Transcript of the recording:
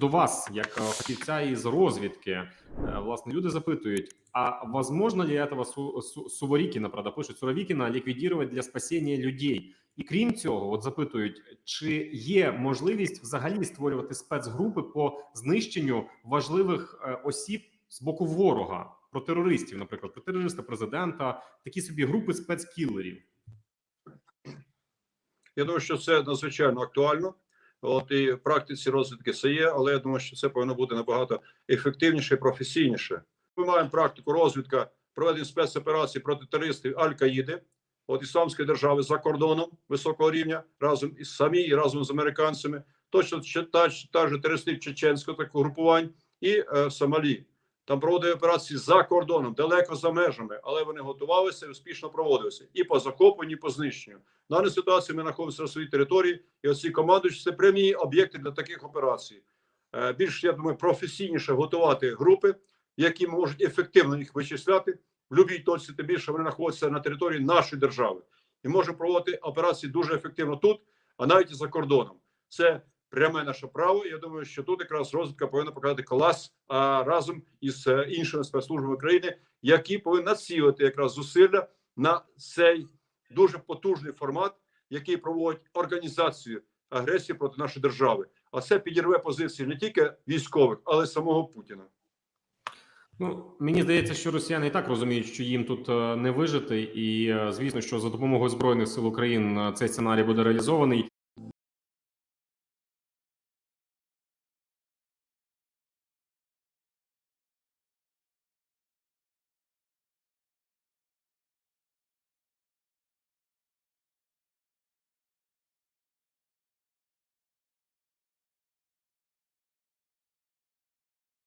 до вас, як е, фахівця із розвідки, е, власне, люди запитують: а возможно ли этого Су- Су- Суворікіна, правда, пишуть Суровікіна ліквідувати для спасіння людей? І крім цього, от запитують, чи є можливість взагалі створювати спецгрупи по знищенню важливих е, осіб з боку ворога про терористів, наприклад, про терориста президента, такі собі групи спецкілерів. Я думаю, що це надзвичайно актуально. От і в практиці розвідки це є, але я думаю, що це повинно бути набагато ефективніше і професійніше. Ми маємо практику розвідка проведення спецоперацій проти терористів Аль-Каїди, от ісламської держави за кордоном високого рівня, разом із самі і разом з американцями. Точно ще та, та ж терористів чеченського такого групувань і е, Сомалі. Там проводили операції за кордоном, далеко за межами, але вони готувалися і успішно проводилися і по захопленню, і по знищенню. В даній ситуації ми знаходимося на своїй території, і оці командуючі це прямі об'єкти для таких операцій. Е, Більш я думаю, професійніше готувати групи, які можуть ефективно їх вичисляти в будь-якій точці, тим більше вони знаходяться на території нашої держави і можемо проводити операції дуже ефективно тут, а навіть і за кордоном. Це пряме наше право. Я думаю, що тут якраз розвідка повинна показати клас а, разом із е, іншими спецслужбами країни, які повинні націлити якраз зусилля на цей дуже потужний формат, який проводить організацію агресії проти нашої держави. А це підірве позиції не тільки військових, але й самого Путіна. Ну мені здається, що росіяни і так розуміють, що їм тут е, не вижити, і е, звісно, що за допомогою збройних сил України цей сценарій буде реалізований.